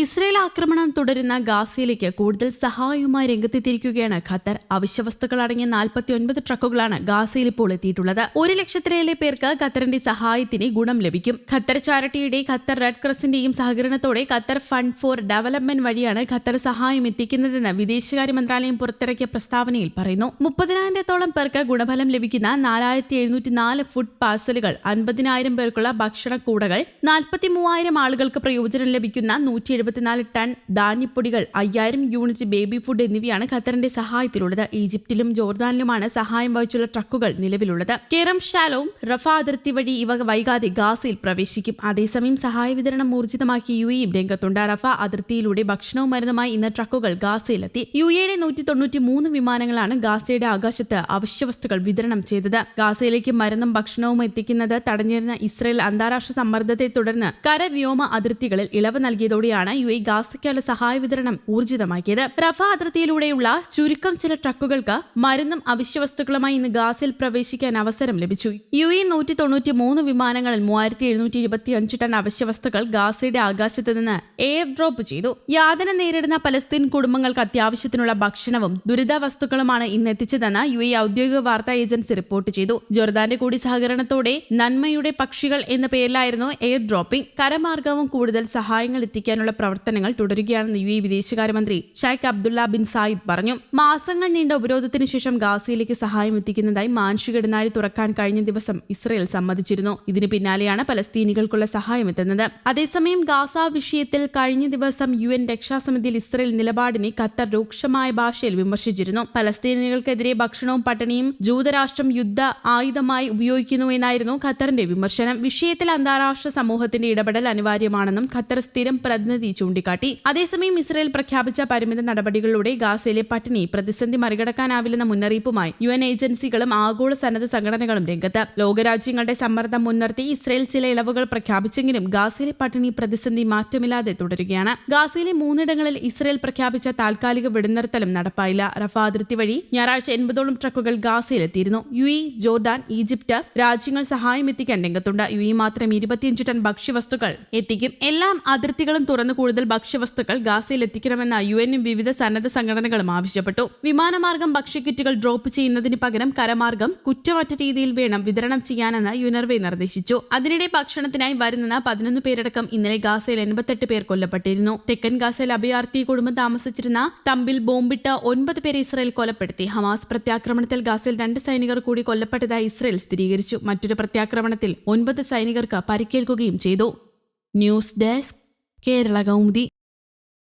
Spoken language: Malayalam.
ഇസ്രയേൽ ആക്രമണം തുടരുന്ന ഗാസയിലേക്ക് കൂടുതൽ സഹായവുമായി രംഗത്തെത്തിയിരിക്കുകയാണ് ഖത്തർ. അവശ്യവസ്തുക്കൾ അടങ്ങിയ നാൽപ്പത്തി ഒൻപത് ട്രക്കുകളാണ് ഗാസയിൽ ഇപ്പോൾ എത്തിയിട്ടുള്ളത്. ഒരു ലക്ഷത്തിലേറെ പേർക്ക് ഖത്തറിന്റെ സഹായത്തിന് ഗുണം ലഭിക്കും. ഖത്തർ ചാരിറ്റിയുടെ ഖത്തർ റെഡ് ക്രോസിന്റെയും സഹകരണത്തോടെ ഖത്തർ ഫണ്ട് ഫോർ ഡെവലപ്മെന്റ് വഴിയാണ് ഖത്തർ സഹായം എത്തിക്കുന്നതെന്ന് വിദേശകാര്യ മന്ത്രാലയം പുറത്തിറക്കിയ പ്രസ്താവനയിൽ പറയുന്നു. മുപ്പതിനായിരത്തോളം പേർക്ക് ഗുണഫലം ലഭിക്കുന്ന നാലായിരത്തി എഴുന്നൂറ്റി നാല് ഫുഡ് പാഴ്സലുകൾ അൻപതിനായിരം പേർക്കുള്ള ഭക്ഷണ കൂടകൾ നാൽപ്പത്തി മൂവായിരം ആളുകൾക്ക് പ്രയോജനം ലഭിക്കുന്ന നൂറ്റി എഴുപത്തിനാല് ടൺ ധാന്യപ്പൊടികൾ അയ്യായിരം യൂണിറ്റ് ബേബി ഫുഡ് എന്നിവയാണ് ഖത്തറിന്റെ സഹായത്തിലുള്ളത്. ഈജിപ്തിലും ജോർദാനിലുമാണ് സഹായം വഹിച്ചുള്ള ട്രക്കുകൾ നിലവിലുള്ളത്. കേരം ഷാലോം റഫ അതിർത്തി വഴി ഇവ വൈകാതെ ഗാസയിൽ പ്രവേശിക്കും. അതേസമയം സഹായ വിതരണം ഊർജിതമാക്കി യു എയും രംഗത്തുണ്ട്. റഫ അതിർത്തിയിലൂടെ ഭക്ഷണവും മരുന്നുമായി ഇന്ന് ട്രക്കുകൾ ഗാസയിലെത്തി. യു എയുടെ നൂറ്റി തൊണ്ണൂറ്റി മൂന്ന് വിമാനങ്ങളാണ് ഗാസയുടെ ആകാശത്ത് അവശ്യവസ്തുക്കൾ വിതരണം ചെയ്തത്. ഗാസയിലേക്ക് മരുന്നും ഭക്ഷണവും എത്തിക്കുന്നത് തടഞ്ഞിരുന്ന ഇസ്രയേൽ അന്താരാഷ്ട്ര സമ്മർദ്ദത്തെ തുടർന്ന് കരവ്യോമ അതിർത്തികളിൽ ഇളവ് നൽകിയതോടെയാണ് യു എ ഗാസയ്ക്കുള്ള സഹായ വിതരണം ഊർജിതമാക്കിയത്. റഫ അതിർത്തിയിലൂടെയുള്ള ചുരുക്കം ചില ട്രക്കുകൾക്ക് മരുന്നും അവശ്യവസ്തുക്കളുമായി ഇന്ന് ഗാസയിൽ പ്രവേശിക്കാൻ അവസരം ലഭിച്ചു. യു എ നൂറ്റി തൊണ്ണൂറ്റി മൂന്ന് വിമാനങ്ങളിൽ മൂവായിരത്തി എഴുന്നൂറ്റി ഇരുപത്തി അഞ്ച് ടൺ അവശ്യവസ്തുക്കൾ ഗാസയുടെ ആകാശത്ത് നിന്ന് എയർ ഡ്രോപ്പ് ചെയ്തു. യാതന നേരിടുന്ന പലസ്തീൻ കുടുംബങ്ങൾക്ക് അത്യാവശ്യത്തിനുള്ള ഭക്ഷണവും ദുരിതാവസ്തുക്കളുമാണ് ഇന്ന് എത്തിച്ചതെന്ന് യു എ ഔദ്യോഗിക വാർത്താ ഏജൻസി റിപ്പോർട്ട് ചെയ്തു. ജോർദാന്റെ കൂടി സഹകരണത്തോടെ നന്മയുടെ പക്ഷികൾ എന്ന പേരിലായിരുന്നു എയർ ഡ്രോപ്പിംഗ്. കരമാർഗവും കൂടുതൽ സഹായങ്ങൾ എത്തിക്കാനുള്ള പ്രവർത്തനങ്ങൾ തുടരുകയാണെന്ന് യു എ വിദേശകാര്യമന്ത്രി ഷൈഖ് അബ്ദുള്ള ബിൻ സായിദ് പറഞ്ഞു. മാസങ്ങൾ നീണ്ട ഉപരോധത്തിന് ശേഷം ഗാസയിലേക്ക് സഹായം എത്തിക്കുന്നതായി മാനുഷിക ഇടനാഴി തുറക്കാൻ കഴിഞ്ഞ ദിവസം ഇസ്രയേൽ സമ്മതിച്ചിരുന്നു. ഇതിന് പിന്നാലെയാണ് പലസ്തീനികൾക്കുള്ള സഹായം എത്തുന്നത്. അതേസമയം ഗാസ വിഷയത്തിൽ കഴിഞ്ഞ ദിവസം യു എൻ രക്ഷാസമിതിയിൽ ഇസ്രയേൽ നിലപാടിനെ ഖത്തർ രൂക്ഷമായ ഭാഷയിൽ വിമർശിച്ചിരുന്നു. പലസ്തീനികൾക്കെതിരെ ഭക്ഷണവും പട്ടിണിയും ജൂതരാഷ്ട്രം യുദ്ധ ആയുധമായി ഉപയോഗിക്കുന്നു എന്നായിരുന്നു ഖത്തറിന്റെ വിമർശനം. വിഷയത്തിൽ അന്താരാഷ്ട്ര സമൂഹത്തിന്റെ ഇടപെടൽ അനിവാര്യമാണെന്നും ഖത്തർ സ്ഥിരം പ്രതിനിധി ചൂണ്ടിക്കാട്ടി. അതേസമയം ഇസ്രായേൽ പ്രഖ്യാപിച്ച പരിമിത നടപടികളിലൂടെ ഗാസയിലെ പട്ടിണി പ്രതിസന്ധി മറികടക്കാനാവില്ലെന്ന മുന്നറിയിപ്പുമായി യു എൻ ഏജൻസികളും ആഗോള സന്നദ്ധ സംഘടനകളും രംഗത്ത്. ലോകരാജ്യങ്ങളുടെ സമ്മർദ്ദം മുൻനിർത്തി ഇസ്രായേൽ ചില ഇളവുകൾ പ്രഖ്യാപിച്ചെങ്കിലും ഗാസയിലെ പട്ടിണി പ്രതിസന്ധി മാറ്റമില്ലാതെ തുടരുകയാണ്. ഗാസയിലെ മൂന്നിടങ്ങളിൽ ഇസ്രായേൽ പ്രഖ്യാപിച്ച താൽക്കാലിക വെടിനിർത്തലും നടപ്പായില്ല. റഫ അതിർത്തി വഴി ഞായറാഴ്ച എൺപതോളം ട്രക്കുകൾ ഗാസയിലെത്തിയിരുന്നു. യു ഇ ജോർഡാൻ ഈജിപ്ത് രാജ്യങ്ങൾ സഹായം എത്തിക്കാൻ രംഗത്തുണ്ട്. യു ഇ മാത്രം ഇരുപത്തിയഞ്ച് ടൺ ഭക്ഷ്യവസ്തുക്കൾ എത്തിക്കും. എല്ലാം അതിർത്തികളും തുറന്നു കൂടുതൽ ഭക്ഷ്യവസ്തുക്കൾ ഗാസയിൽ എത്തിക്കണമെന്ന യു എനും വിവിധ സന്നദ്ധ സംഘടനകളും ആവശ്യപ്പെട്ടു. വിമാനമാർഗം ഭക്ഷ്യക്കിറ്റുകൾ ഡ്രോപ്പ് ചെയ്യുന്നതിന് പകരം കരമാർഗം കുറ്റമറ്റ രീതിയിൽ വേണം വിതരണം ചെയ്യാനെന്ന് യുനർവെ നിർദ്ദേശിച്ചു. അതിനിടെ ഭക്ഷണത്തിനായി വരുന്ന പതിനൊന്ന് പേരടക്കം ഇന്നലെ ഗാസയിൽ എൺപത്തെട്ട് പേർ കൊല്ലപ്പെട്ടിരുന്നു. തെക്കൻ ഗാസയിൽ അഭയാർത്ഥി കുടുംബം താമസിച്ചിരുന്ന തമ്പിൽ ബോംബിട്ട ഒൻപത് പേരെ ഇസ്രായേൽ കൊലപ്പെടുത്തി. ഹമാസ് പ്രത്യാക്രമണത്തിൽ ഗാസയിൽ രണ്ട് സൈനികർ കൂടി കൊല്ലപ്പെട്ടതായി ഇസ്രായേൽ സ്ഥിരീകരിച്ചു. മറ്റൊരു പ്രത്യാക്രമണത്തിൽ ഒൻപത് സൈനികർക്ക് പരിക്കേൽക്കുകയും ചെയ്തു. News desk ¿Qué la gaundi?